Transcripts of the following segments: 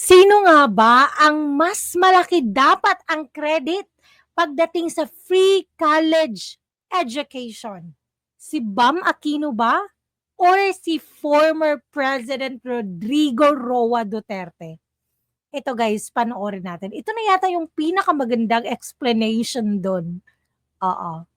Sino nga ba ang mas malaki dapat ang credit pagdating sa free college education? Si Bam Aquino ba? Or si former President Rodrigo Roa Duterte? Ito guys, panoorin natin. Ito na yata yung pinakamagandang explanation doon. Oo.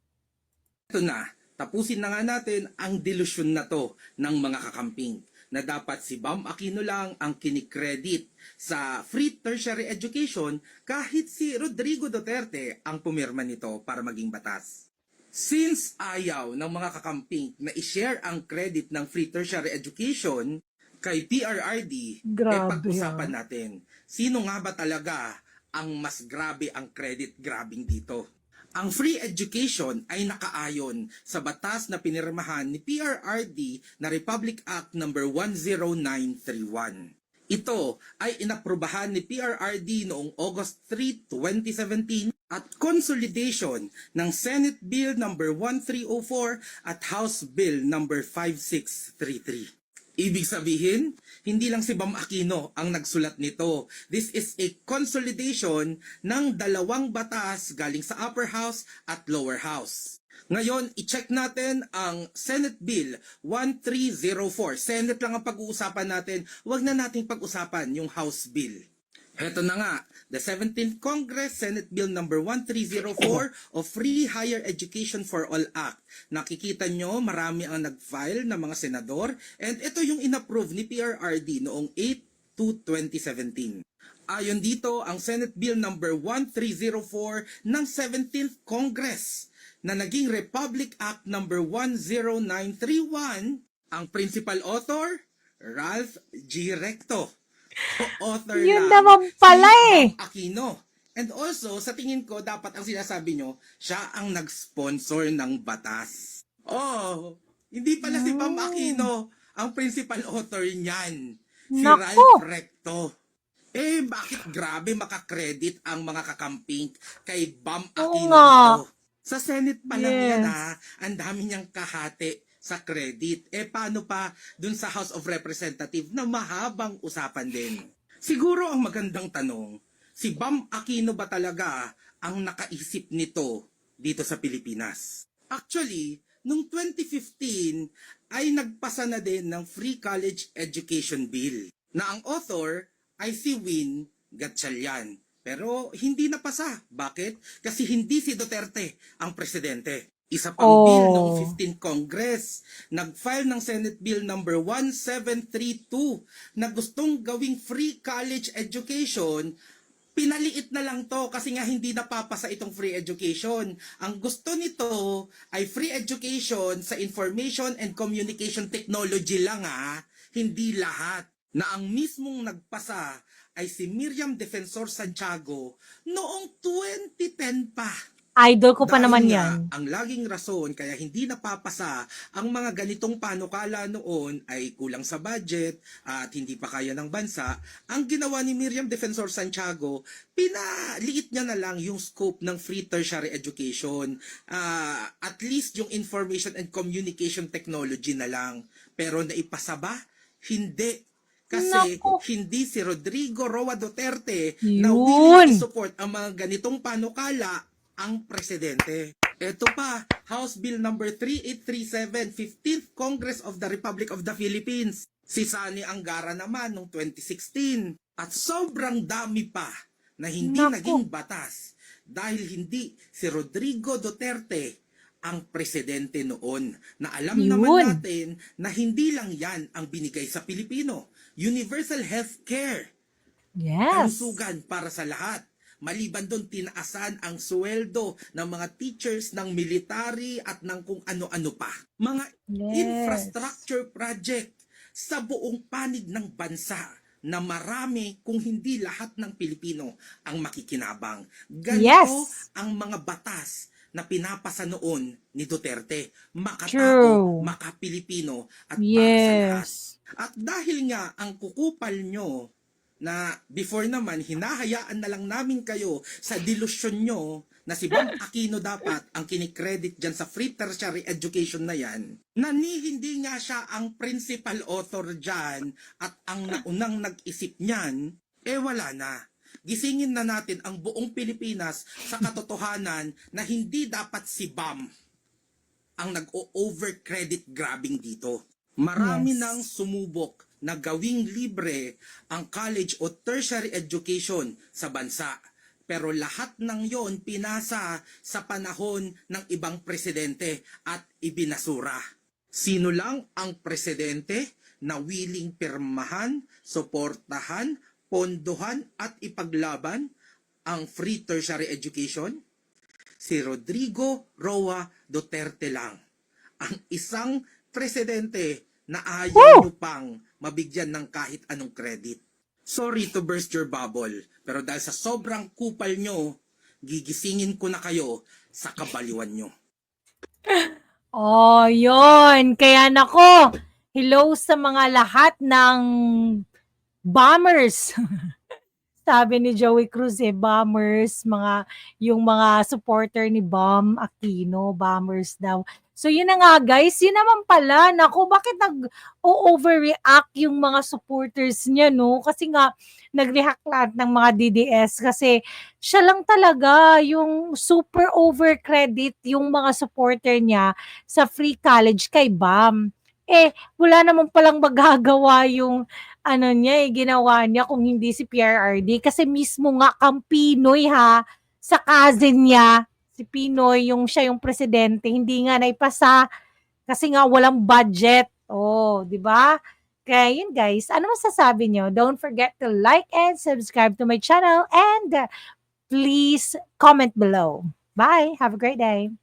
Ito na, tapusin na nga natin ang delusyon na to ng mga kakamping na dapat si Bam Aquino lang ang kinikredit sa free tertiary education kahit si Rodrigo Duterte ang pumirma nito para maging batas. Since ayaw ng mga kakamping na i-share ang credit ng free tertiary education kay PRRD, Grabe, eh pag-usapan natin, sino nga ba talaga ang mas grabe ang credit grabbing dito? Ang free education ay nakaayon sa batas na pinirmahan ni PRRD na Republic Act No. 10931. Ito ay inaprubahan ni PRRD noong August 3, 2017 at consolidation ng Senate Bill No. 1304 at House Bill No. 5633. Ibig sabihin, hindi lang si Bam Aquino ang nagsulat nito. This is a consolidation ng dalawang batas galing sa upper house at lower house. Ngayon, i-check natin ang Senate Bill 1304. Senate lang ang pag-uusapan natin. Huwag na nating pag-usapan yung House Bill. Heto na nga, the 17th Congress Senate Bill number 1304 of Free Higher Education for All Act. Nakikita nyo, marami ang nag-file ng mga senador and ito yung inapprove ni PRRD noong 8 to 2017. Ayon dito, ang Senate Bill number 1304 ng 17th Congress na naging Republic Act number 10931, ang principal author, Ralph G. Recto. Co-author Yun lang naman pala si eh. Aquino. And also, sa tingin ko, dapat ang sinasabi nyo, siya ang nag-sponsor ng batas. Oh, hindi pala si Oh. Aquino ang principal author niyan. Si Naku! Ralph Recto. Eh, bakit grabe makakredit ang mga kakamping kay Bam Oo Aquino nga. dito? Sa Senate pa lang Yes. yan ha, ang dami niyang kahati sa credit. Eh, paano pa dun sa House of Representative na mahabang usapan din? Siguro ang magandang tanong, si Bam Aquino ba talaga ang nakaisip nito dito sa Pilipinas? Actually, noong 2015 ay nagpasa na din ng Free College Education Bill na ang author ay si Win Gatchalian. Pero hindi napasa. Bakit? Kasi hindi si Duterte ang presidente. Isa pang Oh. bill noong 15th Congress, nag-file ng Senate Bill number 1732 na gustong gawing free college education pinaliit na lang to kasi nga hindi napapasa itong free education. Ang gusto nito ay free education sa information and communication technology lang ha, hindi lahat. Na ang mismong nagpasa ay si Miriam Defensor Santiago noong 2010 pa. Idol ko pa Dahil naman nga, yan. Ang laging rason kaya hindi napapasa ang mga ganitong panukala noon ay kulang sa budget at hindi pa kaya ng bansa. Ang ginawa ni Miriam Defensor Santiago, pinaliit niya na lang yung scope ng free tertiary education. Ah, at least yung information and communication technology na lang. Pero naipasa ba? Hindi. Kasi Naku. hindi si Rodrigo Roa Duterte na Yun. willing i-support ang mga ganitong panukala ang presidente. Ito pa, House Bill number 3837, 15th Congress of the Republic of the Philippines. Si Sani Angara naman noong 2016. At sobrang dami pa na hindi Naku. naging batas dahil hindi si Rodrigo Duterte ang presidente noon na alam Yun. naman natin na hindi lang yan ang binigay sa Pilipino. Universal Health Care Yes. kalusugan para sa lahat. Maliban doon, tinaasan ang sweldo ng mga teachers ng military at ng kung ano-ano pa. Mga Yes. infrastructure project sa buong panig ng bansa na marami kung hindi lahat ng Pilipino ang makikinabang. Ganito Yes. ang mga batas na pinapasa noon ni Duterte. Makatao, True. maka-Pilipino at para sa lahat. Yes. At dahil nga ang kukupal nyo na before naman hinahayaan na lang namin kayo sa delusyon nyo na si Bam Aquino dapat ang kinikredit dyan sa free tertiary education na yan, na ni hindi nga siya ang principal author dyan at ang naunang nag-isip niyan, Eh wala na. Gisingin na natin ang buong Pilipinas sa katotohanan na hindi dapat si BAM ang nag-over-credit grabbing dito. Marami Yes. nang sumubok na gawing libre ang college o tertiary education sa bansa. Pero lahat ng yon pinasa sa panahon ng ibang presidente at ibinasura. Sino lang ang presidente na willing pirmahan, suportahan, pondohan at ipaglaban ang free tertiary education? Si Rodrigo Roa Duterte lang. Ang isang presidente na ayaw nyo pang mabigyan ng kahit anong credit. Sorry to burst your bubble, pero dahil sa sobrang kupal nyo, gigisingin ko na kayo sa kabaliwan nyo. Oh, yon. Kaya nako, hello sa mga lahat ng bombers. Sabi ni Joey Cruz eh, bombers, mga, yung mga supporter ni Bam Aquino, bombers daw. So yun na nga guys, yun naman pala, nako bakit nag-overreact yung mga supporters niya no? Kasi nga, nag-react lahat ng mga DDS kasi siya lang talaga yung super over credit yung mga supporter niya sa free college kay Bam. Eh, wala naman palang magagawa yung ano niya eh, ginawa niya kung hindi si PRRD kasi mismo nga kang Pinoy ha, sa cousin niya, si Pinoy, yung siya yung presidente, hindi nga naipasa kasi nga walang budget. Oh, di ba? Kaya yun guys, ano masasabi nyo? Don't forget to like and subscribe to my channel and please comment below. Bye. Have a great day.